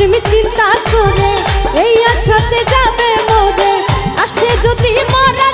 ধর্মী চিন্তা করে এই আশাতে যাবে মরে। আসে যদি মরা